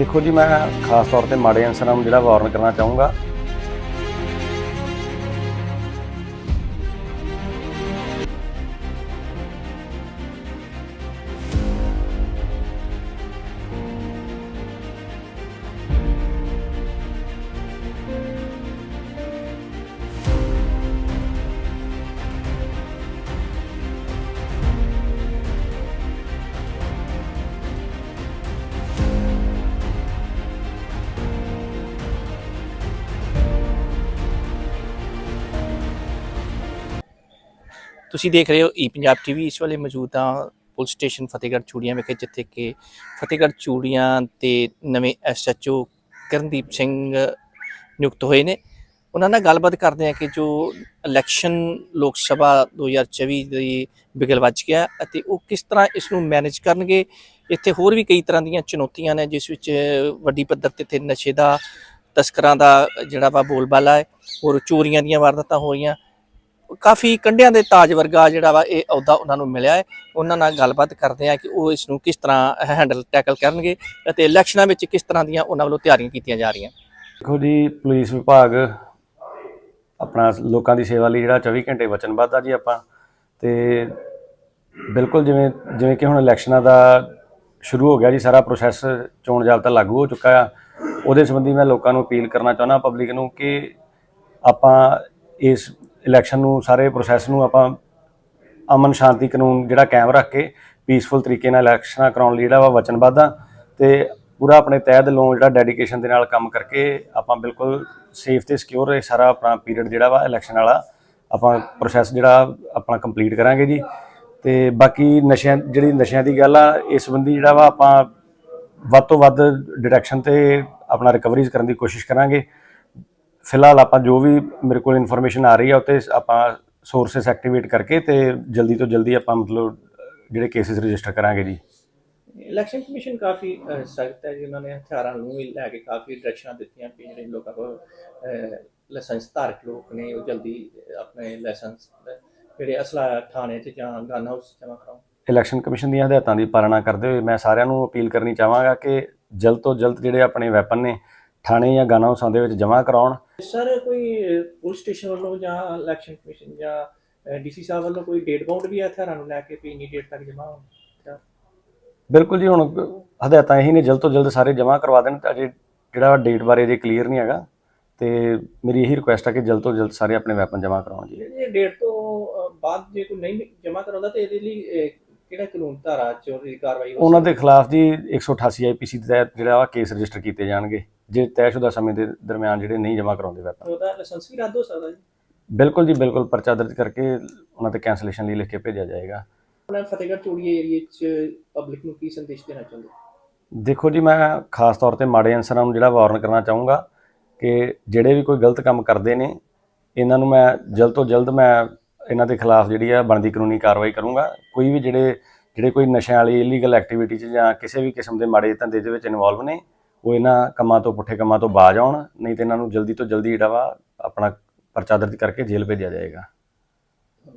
ਦੇਖੋ ਜੀ ਮੈਂ ਖਾਸ ਤੌਰ ਤੇ ਮਾੜੇ ਅਨਸਰਾਂ ਨੂੰ ਜਿਹੜਾ ਵਾਰਨ ਕਰਨਾ ਚਾਹੂੰਗਾ। ਤੁਸੀਂ ਦੇਖ ਰਹੇ ਹੋ ਈ ਪੰਜਾਬ ਟੀਵੀ ਇਸ ਵੇਲੇ ਮੌਜੂਦ ਹਾਂ ਪੁਲਿਸ ਸਟੇਸ਼ਨ ਫਤਿਹਗੜ੍ਹ ਚੂੜੀਆਂ ਵਿਖੇ, ਜਿੱਥੇ ਕਿ ਫਤਿਹਗੜ੍ਹ ਚੂੜੀਆਂ ਤੇ ਨਵੇਂ ਐਸਐਚਓ ਕਰਨਦੀਪ ਸਿੰਘ ਨਿਯੁਕਤ ਹੋਏ ਨੇ। ਉਹਨਾਂ ਨਾਲ ਗੱਲਬਾਤ ਕਰਦੇ ਆ ਕਿ ਜੋ ਇਲੈਕਸ਼ਨ ਲੋਕ ਸਭਾ 2024 ਦੀ ਬਿਗਲ ਵੱਜ ਗਿਆ ਅਤੇ ਉਹ ਕਿਸ ਤਰ੍ਹਾਂ ਇਸ ਨੂੰ ਮੈਨੇਜ ਕਰਨਗੇ। ਇੱਥੇ ਹੋਰ ਵੀ ਕਈ ਤਰ੍ਹਾਂ ਦੀਆਂ ਚੁਣੌਤੀਆਂ ਨੇ, ਜਿਸ ਵਿੱਚ ਵੱਡੀ ਪੱਧਰ ਤੇ ਇੱਥੇ ਨਸ਼ੇ ਦਾ ਤਸਕਰਾਂ ਦਾ ਜਿਹੜਾ ਵਾ ਬੋਲਬਾਲਾ ਹੈ, ਹੋਰ ਚੋਰੀਆਂ ਦੀਆਂ ਵਾਰਦਾਤਾਂ ਹੋ ਰਹੀਆਂ। ਕਾਫੀ ਕੰਡਿਆਂ ਦੇ ਤਾਜ ਵਰਗਾ ਜਿਹੜਾ ਵਾ ਇਹ ਅਹੁਦਾ ਉਹਨਾਂ ਨੂੰ ਮਿਲਿਆ ਹੈ। ਉਹਨਾਂ ਨਾਲ ਗੱਲਬਾਤ ਕਰਦੇ ਆ ਕਿ ਉਹ ਇਸ ਨੂੰ ਕਿਸ ਤਰ੍ਹਾਂ ਹੈਂਡਲ ਟੈਕਲ ਕਰਨਗੇ ਅਤੇ ਇਲੈਕਸ਼ਨਾਂ ਵਿੱਚ ਕਿਸ ਤਰ੍ਹਾਂ ਦੀਆਂ ਉਹਨਾਂ ਵੱਲੋਂ ਤਿਆਰੀਆਂ ਕੀਤੀਆਂ ਜਾ ਰਹੀਆਂ। ਦੇਖੋ ਜੀ, ਪੁਲਿਸ ਵਿਭਾਗ ਆਪਣਾ ਲੋਕਾਂ ਦੀ ਸੇਵਾ ਲਈ ਜਿਹੜਾ 24 ਘੰਟੇ ਵਚਨਬੱਧ ਆ ਜੀ ਆਪਾਂ। ਤੇ ਬਿਲਕੁਲ ਜਿਵੇਂ ਜਿਵੇਂ ਕਿ ਹੁਣ ਇਲੈਕਸ਼ਨਾਂ ਦਾ ਸ਼ੁਰੂ ਹੋ ਗਿਆ ਜੀ, ਸਾਰਾ ਪ੍ਰੋਸੈਸ ਚੋਣ ਜਾਬਤਾ ਲਾਗੂ ਹੋ ਚੁੱਕਾ ਆ। ਉਹਦੇ ਸੰਬੰਧੀ ਮੈਂ ਲੋਕਾਂ ਨੂੰ ਅਪੀਲ ਕਰਨਾ ਚਾਹੁੰਦਾ ਪਬਲਿਕ ਨੂੰ ਕਿ ਆਪਾਂ ਇਸ ਇਲੈਕਸ਼ਨ ਨੂੰ, ਸਾਰੇ ਪ੍ਰੋਸੈਸ ਨੂੰ ਆਪਾਂ ਅਮਨ ਸ਼ਾਂਤੀ ਕਾਨੂੰਨ ਜਿਹੜਾ ਕਾਇਮ ਰੱਖ ਕੇ ਪੀਸਫੁਲ ਤਰੀਕੇ ਨਾਲ ਇਲੈਕਸ਼ਨਾਂ ਕਰਾਉਣ ਲਈ ਜਿਹੜਾ ਵਾ ਵਚਨਬੱਧ ਆ ਤੇ ਪੂਰਾ ਆਪਣੇ ਤਹਿ ਦਿਲੋਂ ਜਿਹੜਾ ਡੈਡੀਕੇਸ਼ਨ ਦੇ ਨਾਲ ਕੰਮ ਕਰਕੇ ਆਪਾਂ ਬਿਲਕੁਲ ਸੇਫ ਤੇ ਸਿਕਿਉਰ ਇਹ ਸਾਰਾ ਆਪਣਾ ਪੀਰੀਅਡ ਜਿਹੜਾ ਵਾ ਇਲੈਕਸ਼ਨ ਵਾਲਾ, ਆਪਾਂ ਪ੍ਰੋਸੈਸ ਜਿਹੜਾ ਆਪਣਾ ਕੰਪਲੀਟ ਕਰਾਂਗੇ ਜੀ। ਤੇ ਬਾਕੀ ਨਸ਼ਿਆਂ, ਜਿਹੜੀ ਨਸ਼ਿਆਂ ਦੀ ਗੱਲ ਆ, ਇਸ ਸੰਬੰਧੀ ਜਿਹੜਾ ਵਾ ਆਪਾਂ ਵੱਧ ਤੋਂ ਵੱਧ ਡਿਟੈਕਸ਼ਨ ਤੇ ਆਪਣਾ ਰਿਕਵਰੀਜ਼ ਕਰਨ ਦੀ ਕੋਸ਼ਿਸ਼ ਕਰਾਂਗੇ। ਫਿਲਹਾਲ ਆਪਾਂ ਜੋ ਵੀ ਮੇਰੇ ਕੋਲ ਇਨਫੋਰਮੇਸ਼ਨ ਆ ਰਹੀ ਹੈ ਉੱਤੇ ਆਪਾਂ ਸੋਰਸਸ ਐਕਟੀਵੇਟ ਕਰਕੇ ਤੇ ਜਲਦੀ ਤੋਂ ਜਲਦੀ ਆਪਾਂ ਮਤਲਬ ਜਿਹੜੇ ਕੇਸਿਸ ਰਜਿਸਟਰ ਕਰਾਂਗੇ ਜੀ। ਇਲੈਕਸ਼ਨ ਕਮਿਸ਼ਨ ਕਾਫੀ ਸਖਤ ਹੈ ਜੀ ਉਹਨਾਂ ਨੇ ਹਥਿਆਰਾਂ ਨੂੰ ਵੀ ਲੈ ਕੇ ਕਾਫੀ ਡਾਇਰੈਕਸ਼ਨਾਂ ਦਿੱਤੀਆਂ ਕਿ ਜਿਹੜੇ ਲੋਕਾਂ ਕੋਲ ਲਾਇਸੈਂਸ ਧਾਰਕ ਲੋਕ ਨੇ ਉਹ ਜਲਦੀ ਆਪਣੇ ਲਾਇਸੈਂਸ ਜਿਹੜੇ ਅਸਲਾ ਥਾਣੇ 'ਚ ਜਾਂ ਗਨ ਹਾਊਸ ਜਮ੍ਹਾਂ ਕਰਾਉਣ। ਇਲੈਕਸ਼ਨ ਕਮਿਸ਼ਨ ਦੀਆਂ ਹਦਾਇਤਾਂ ਦੀ ਪਾਲਣਾ ਕਰਦੇ ਹੋਏ ਮੈਂ ਸਾਰਿਆਂ ਨੂੰ ਅਪੀਲ ਕਰਨੀ ਚਾਹਾਂਗਾ ਕਿ ਜਲਦ ਤੋਂ ਜਲਦ ਜਿਹੜੇ ਆਪਣੇ ਵੈਪਨ ਨੇ ਥਾਣੇ ਜਾਂ ਗਨ ਹਾਊਸਾਂ ਦੇ ਵਿੱਚ ਜਮ੍ਹਾਂ ਕਰਾਉਣ। ਸਰ ਕੋਈ ਪੁਲਿਸ ਸਟੇਸ਼ਨ ਵੱਲੋਂ ਜਾਂ ਇਲੈਕਸ਼ਨ ਕਮਿਸ਼ਨ ਜਾਂ ਡੀਸੀ ਸਾਹਿਬ ਵੱਲੋਂ ਕੋਈ ਡੇਟ ਬਾਉਂਡ ਵੀ ਹੈ ਹਥਿਆਰਾਂ ਨੂੰ ਲੈ ਕੇ ਵੀ ਇੰਨੀ ਡੇਟ ਤੱਕ ਜਮ੍ਹਾਂ ਹੋਣ? ਬਿਲਕੁਲ ਜੀ ਹੁਣ ਹਦਾਇਤਾਂ ਇਹੀ ਨੇ ਜਲਦ ਤੋਂ ਜਲਦ ਸਾਰੇ ਜਮ੍ਹਾਂ ਕਰਵਾ ਦੇਣ ਤਾਂ ਅਜੇ ਜਿਹੜਾ ਡੇਟ ਬਾਰੇ ਅਜੇ ਕਲੀਅਰ ਨਹੀਂ ਹੈਗਾ। ਤੇ ਮੇਰੀ ਇਹੀ ਰਿਕੁਐਸਟ ਹੈ ਕਿ ਜਲਦ ਤੋਂ ਜਲਦ ਸਾਰੇ ਆਪਣੇ ਵੈਪਨ ਜਮ੍ਹਾਂ ਕਰਾਉਣ ਜੀ। ਜੇ ਡੇਟ ਤੋਂ ਬਾਅਦ ਜੇ ਕੋਈ ਨਹੀਂ ਜਮ੍ਹਾਂ ਕਰਾਉਂਦਾ ਤੇ ਇਹਦੇ ਲਈ ਕਿਹੜਾ ਕਾਨੂੰਨ ਧਾਰਾ ਚੋਰੀ ਦੀ ਕਾਰਵਾਈ ਉਹਨਾਂ ਦੇ ਖਿਲਾਫ ਜੀ 188 ਆਈਪੀਸੀ ਦੇ ਤਹਿਤ ਜਿਹੜਾ ਵਾ ਕੇਸ ਰਜਿਸਟਰ ਕੀਤੇ ਜਾਣਗੇ। ਜੇ ਤੈਅਸ਼ੁਦਾ ਸਮੇਂ ਦੇ ਦਰਮਿਆਨ ਜਿਹੜੇ ਨਹੀਂ ਜਮ੍ਹਾਂ ਕਰਾਉਂਦੇ ਵੈਪਨ? ਉਹਦਾ ਲਾਇਸੈਂਸ ਵੀ ਰੱਦ ਹੋ ਸਕਦਾ ਜੀ। ਬਿਲਕੁਲ ਜੀ ਬਿਲਕੁਲ। ਪਰਚਾ ਦਰਜ ਕਰਕੇ ਉਹਨਾਂ ਤੇ ਕੈਂਸਲੇਸ਼ਨ ਲਈ ਲਿਖ ਕੇ ਭੇਜਿਆ ਜਾਏਗਾ। ਆਪਣਾ ਫਤਿਹਗੜ੍ਹ ਚੂੜੀ ਏਰੀਆ 'ਚ ਪਬਲਿਕ ਨੂੰ ਕੀ ਸੰਦੇਸ਼ ਦੇਣਾ ਚਾਹੁੰਦੇ? ਦੇਖੋ ਜੀ ਮੈਂ ਖਾਸ ਤੌਰ ਤੇ ਮਾੜੇ ਅਨਸਰਾਂ ਨੂੰ ਜਿਹੜਾ ਵਾਰਨ ਕਰਨਾ ਚਾਹੂੰਗਾ ਕਿ ਜਿਹੜੇ ਵੀ ਕੋਈ ਗਲਤ ਕੰਮ ਕਰਦੇ ਨੇ ਇਹਨਾਂ ਨੂੰ ਮੈਂ ਜਲਦ ਤੋਂ ਜਲਦ ਮੈਂ ਇਹਨਾਂ ਦੇ ਖਿਲਾਫ ਜਿਹੜੀ ਆ ਬਣਦੀ ਕਾਨੂੰਨੀ ਕਾਰਵਾਈ ਕਰੂੰਗਾ। ਕੋਈ ਵੀ ਜਿਹੜੇ ਜਿਹੜੇ ਕੋਈ ਨਸ਼ਿਆਂ ਵਾਲੀ ਇਲੀਗਲ ਐਕਟੀਵਿਟੀ 'ਚ ਜਾਂ ਕਿਸੇ ਵੀ ਕਿਸਮ ਦੇ ਮਾੜੇ ਧੰਦੇ ਦੇ ਵਿੱਚ ਇਨਵੋਲਵ ਨੇ ਉਹ ਇਹਨਾਂ ਕੰਮਾਂ ਤੋਂ, ਪੁੱਠੇ ਕੰਮਾਂ ਤੋਂ ਬਾਜ ਆਉਣ, ਨਹੀਂ ਤੇ ਇਹਨਾਂ ਨੂੰ ਜਲਦੀ ਤੋਂ ਜਲਦੀ ਜਿਹੜਾ ਵਾ ਆਪਣਾ ਪਰਚਾ ਦਰਜ ਕਰਕੇ ਜੇਲ੍ਹ ਭੇਜਿਆ ਜਾਏਗਾ।